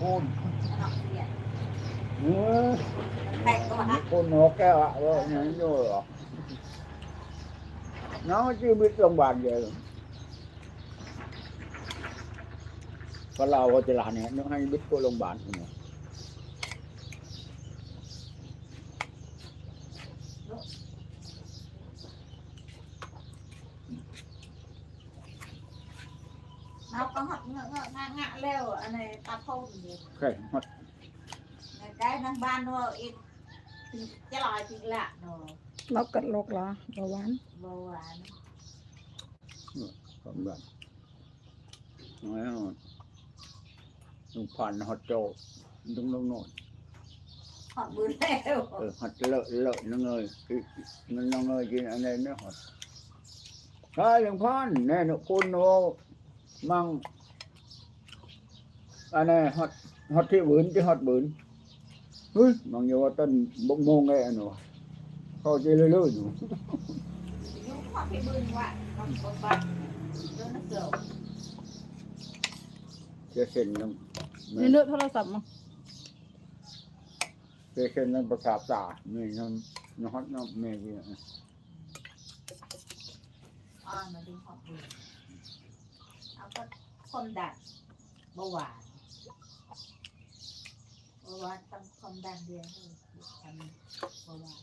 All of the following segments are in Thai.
คนเนเออแพ็กก็ว่าพูนหัวแก้วอะว่าอย่างนี้อยู่หรอน้องชื่อมิตรโรงพยาบาลเยอะพอเราก็จะลาเนี่ยน้องให้มิตรก็โรงพยาบาลเนี่ย เอาก็หักเงาะเงาะงะงะ แล้วอันนี้ตาพ่นอยู่ใช่ฮอดในใกล้นั่งบ้านว่าอีกจะลอยจริงละเนาะเรากัดโรคเหรอเบาหวานเบาหวานความดันแล้วลุงพันฮอตโจลุงลงโน่นหอดบืนแล้วเออฮอตเลอะเลอะนั่งเงยนั่งนั่งเงยกินอะไรเนี่ยฮอตใช่ลุงพันแน่นคุณโนมั่ง อันนี้ฮอตฮอตที่บืนที่ฮอตบืนเฮ้ยมังอยู่ว่าต้นบงมงไงอันนู้เข้าใจเรื่อยๆอยู่ยุ่งหอดที่บืนว่าหอดบนบ้านเรื่องนักเกี่ยวเจะเส้นน้ำนี่เนื้อโทรศัพท์มั้งเจะเส้นน้ำประสาทตานี่น้ำน้ำฮอตน้ำเมย์เนี่ยอ่ามาดึงหอดบืนเอาก็คนดันเบาหวาน เบาหวานต้องความดันเดียวเลยทำเบาหวาน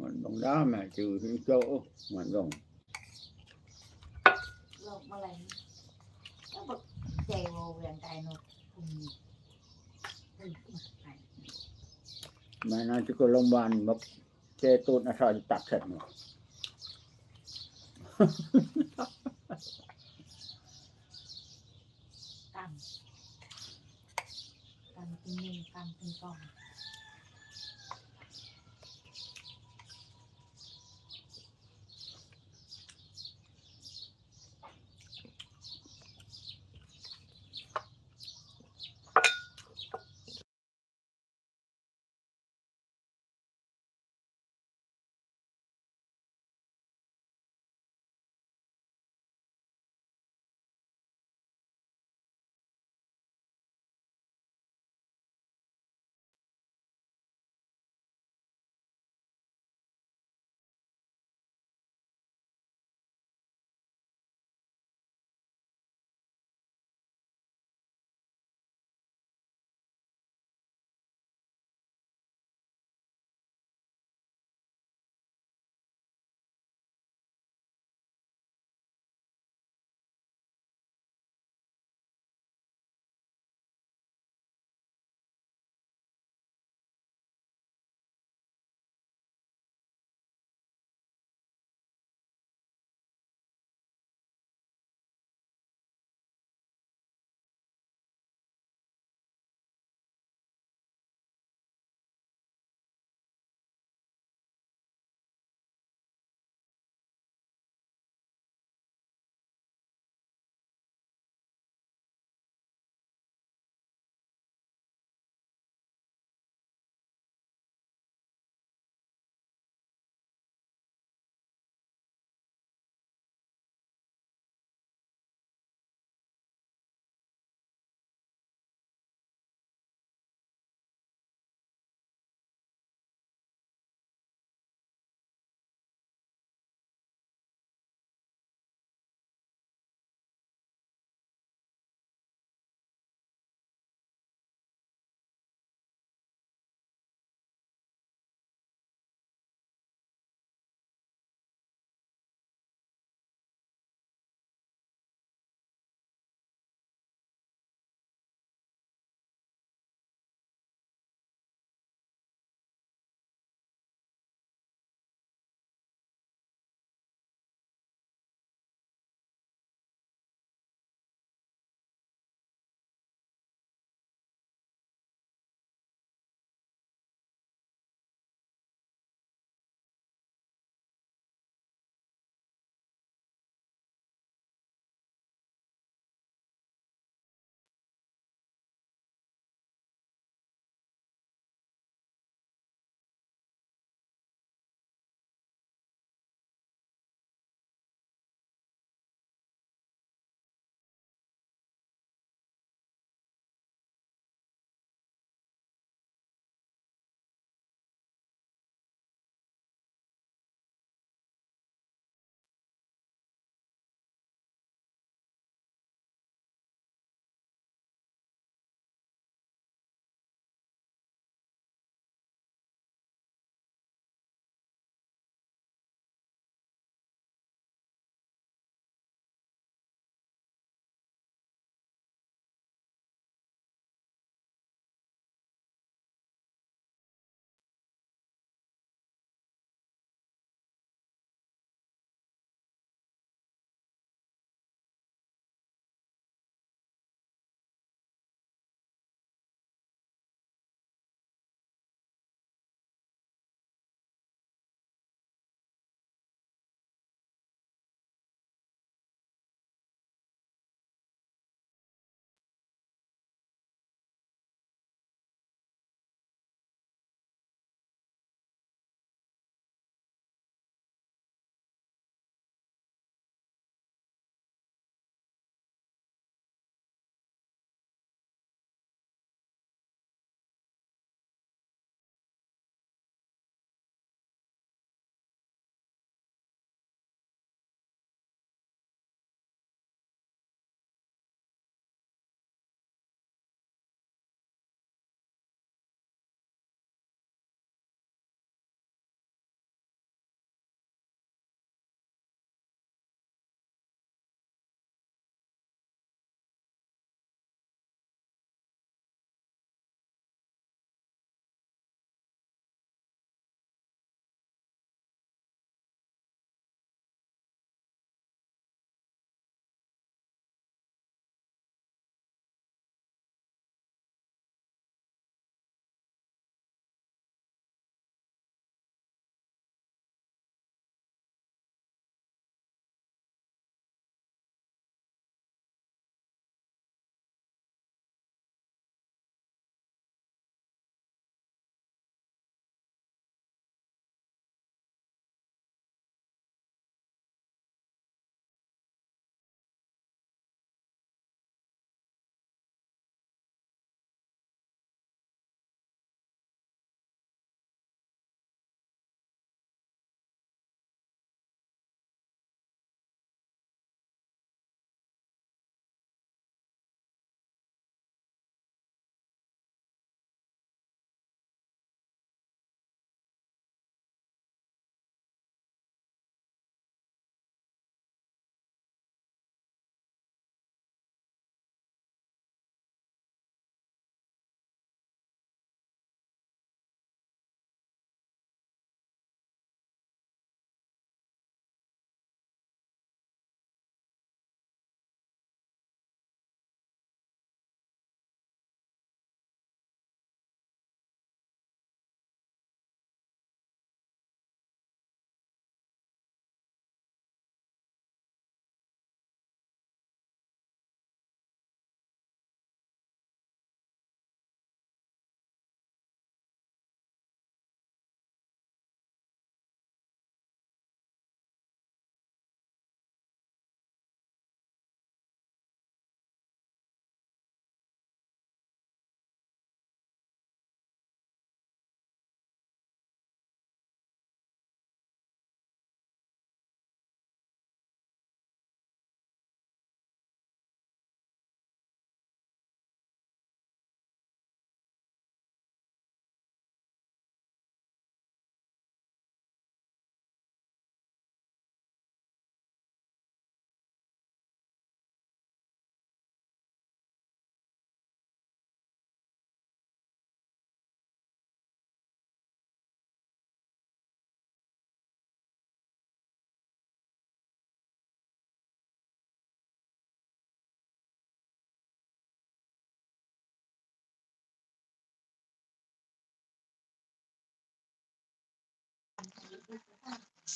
มันต้องได้แม่จือที่โจ้มันต้องโรคมะเร็งแล้วบอกเจโวเวียนใจโนคุมอืมแม่น่าจะก็โรงพยาบาลแบบ เจตูนอาชาจะตัดเสร็จหมดกำกำเป็นหนึ่งกำเป็นสอง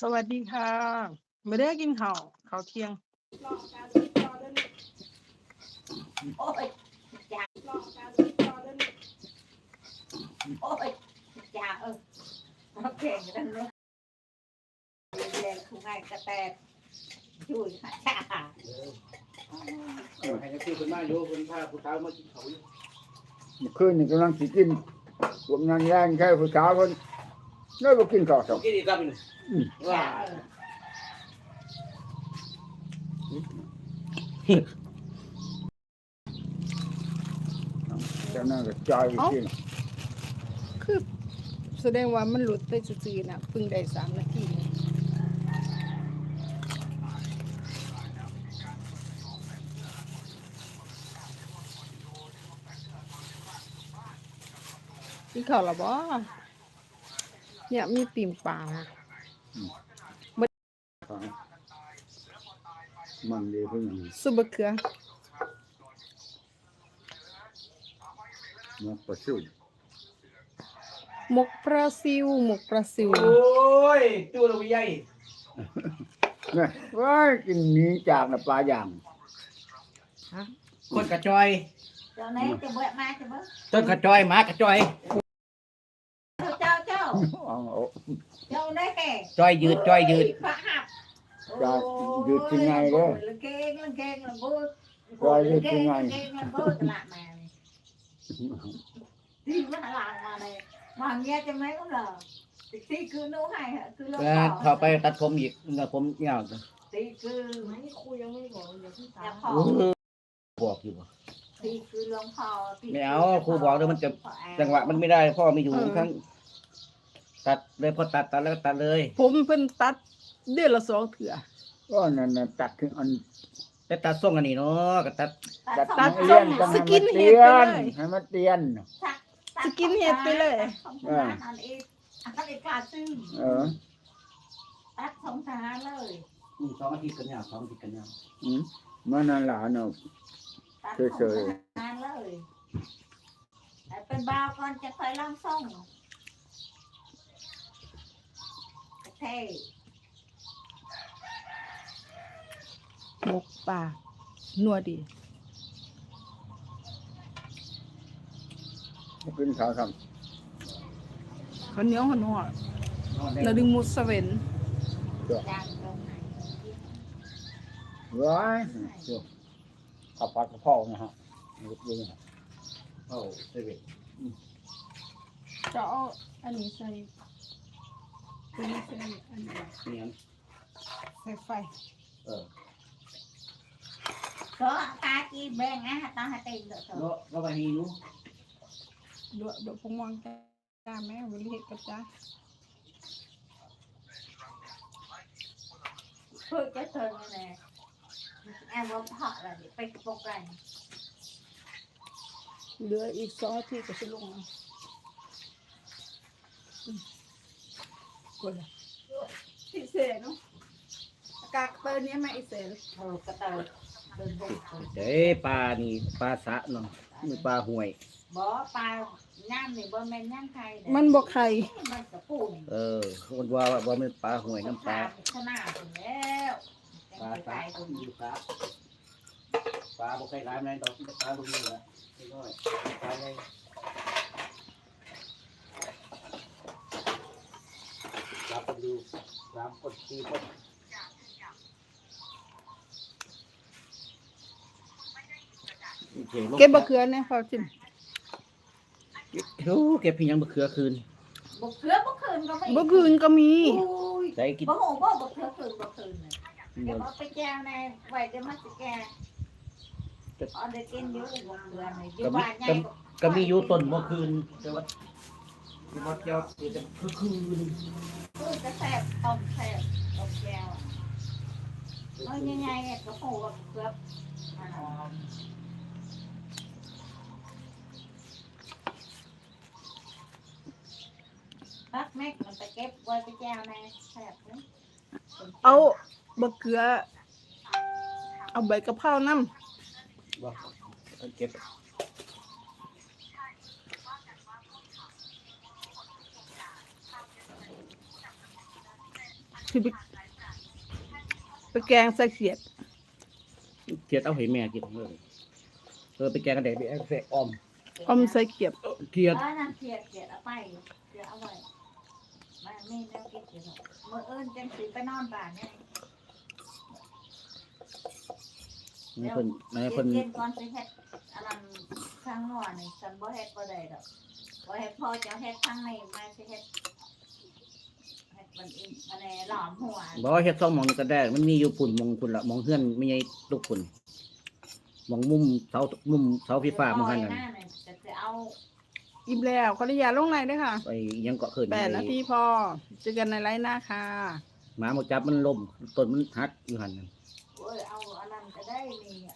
สวัสดีค่ะไม่ได้กินข้าวข้าวเที่ยงโอ้ยจ้าโอ้ยจ้าเออเอาเก่งจังเลยเรียนคุณไงกระแตช่วยค่ะจ้าให้นักที่คนมาอยู่คนพาผู้สาวมากินเขาอยู่ เมื่อคืนนี่กำลังสิกินพวกนั้นแรงแค่ผู้สาวคน น้อยบ่กินข้าวสองกินอีกครับนี่ว่าจ้าเออจากนั้นก็จ่ายไปกินคือแสดงว่ามันหลุดไปซื่อๆนะเพิ่งได้สามนาทีนี่กินข้าวและบ่ เนี่ยมีปิ่มปลานะมันดีเพิ่งซุปบะเขือมาประชุมหมกปลาซิวหมกปลาซิวโอ้ยตู้เราใหญ่เนี่ยว้ายกินหนี้จากน่ะปลาย่างคนกระจอยเจ้าไหนจะเบื่อมาจะเบื่อต้นกระจอยหมากระจอยเจ้าเจ้า เอาเอาเจ้าไหนแก่จอยยืดจอยยืดพระหับจะยืดที่ไงเด้อลังเกงลังเกงลังบูดจอยยืดที่ไงลังเกงลังบูดตลาดมาเลยที่ว่าตลาดมาเลยมาเงี้ยจะไหมก็เหรอที่คือนู้ให้ฮะคือเราแล้วเข้าไปตัดผมอีกเงาผมยาวที่คือไม่คุยยังไม่บอกเดี๋ยวพี่อย่าพอบอกอยู่บ่ที่คือหลวงพ่อที่ไม่เอาครูบอกเลยมันจะจังหวะมันไม่ได้พ่อไม่อยู่ครั้ง ตัดเลยพอตัดตัดแล้วก็ตัดเลยผมเพิ่นตัดเดือนละสองเถื่อ ก็นั่นน่ะตัดถึงอันแต่ตัดส่งอันนี้เนาะก็ตัดตัดตัดให้เลี้ยนทรงต้องให้สกิมันนเฮเตีดยไปนเลย ให้มันเตียน สกินเฮดไปเลยสงสารอันเองอันเอกขาซึ้งเออตัดสงสารเลย อืมสองอาทิตย์กันยาวสองอาทิตย์กันยาวอืมมันนั่นหลานเนาะ ตัดเฉยสงสารเลยแต่เป็นบ่าวก่อนจะคอยล่องส่งเท่ หมกปลานัวดีกินข้าวทข้าวเหนียวหันหอดนอนได้แล้วดึงมุสเวนดังตรงไหนำร้อยข้าวผัดกระเพรานะฮะดูดูนะเข้าเซเว่นจะเอาอันนี้ใส่ ตัวนี้ใส่อันนี้เนี่ยใส่ไฟเออก็ตาจีแบ่งอะต้องให้เต็มเด้อเถแล้วอะแล้วไปนี่นู้ดวดวพงวังจ้าแม่วิลเฮ็ดกับจ้าเพื่อจะเทิงนี่แหละแอบว่าพาะอะไรไปปกกันเหลืออีกสองทิตย์ก็จะลงอืม กดเลยพิเศษเนาะอากาศเปิดเนี้ยมาอีเศษเออกระเตยเดินบกเถอะเด้ปลานี่ปลาสะเนาะนี่ปลาห่วย บ่ปลาย่ามนี่บ่แม่นย่ามไทยเด้อมันบอกไข่มันกระปูนเออคนว่าว่ามันปลาห่วยน้ำปลาขนาดถึงแล้วปลาสะอยู่ปลาปลาบ่เคยร้ายไหนดอกปลาลูกนี่แหละน้อยๆปลาใหญ่รับกันดู สามคนสี่คนเก็บมะเขือเนี่ยพอจิ้มโอ้เก็บเพียงมะเขือคืนบ่เขือบ่คืนก็ไม่เมื่อคืนก็มีอุ้ยใส่กินบ่โหบ่บ่เขือคืนบ่คืนน่ะเดี๋ยวเอาไปแก้วในไว้เดี๋ยวมันสิแก่เอาได้กินอยู่บ่เขือนี่อยู่บ้านใหญ่ก็มีอยู่ต้นเมื่อคืนแต่ว่าที่วัดเจ้าคือจะคือคืนคือ จะแซ่บต้มแซ่บต้มแก้วเอาใหญ่ๆเนี่ยก็โหบ่เขืออันนั้นปักแม็กมันไปเก็บไว้ไปแก้วในแซ่บนะเอามะเขือ เอาใบกะเพราน้ว่าเก็บ คือไปไปแกงใส่เขียดเกียดเอาให้แม่กินเลยเออไปแกงกันเด็กไปแกงออมอมใส่เขียดเกียดเออนั่นเกลียดเกลียดเอาไปเกลียดเอาไว้มาไม่ได้กินเกลียดหรอกมื่อเอิญจังสีไปนอนบ้านเนี่ยไม่เพิ่นไม่เพิ่นเย็นๆก่อนสิเฮ็ดอันนั้นข้างนอกนี่ฉันบ่เฮ็ดบ่ได้ดอกบ่เฮ็ดพอจะเฮ็ดข้างในมาสิเฮ็ดเฮ็ด มันอีกมันแน่หลอมหัวบอกว่าเฮ็ดซ่องหมองก็ได้ มันมีอยู่ปุ่นหมองปุ่นละหมองเฮือนไม่ใช่ลูกปุ่นหมองมุมเสามุมเสาไฟฟ้าหมองหันนั่นหน้าเนี่ยจะจะเอาอิ่มแล้วขออนุญาตลงไหนด้วยค่ะไปยังเกาะขึ้นแปดนาทีพอเจอกันในไลน์หน้าค่ะหมาหมดจับมันล่มต้นมันหักอยู่หันนั่น โอ้ยเอาอันนั้นก็ได้นี่เอา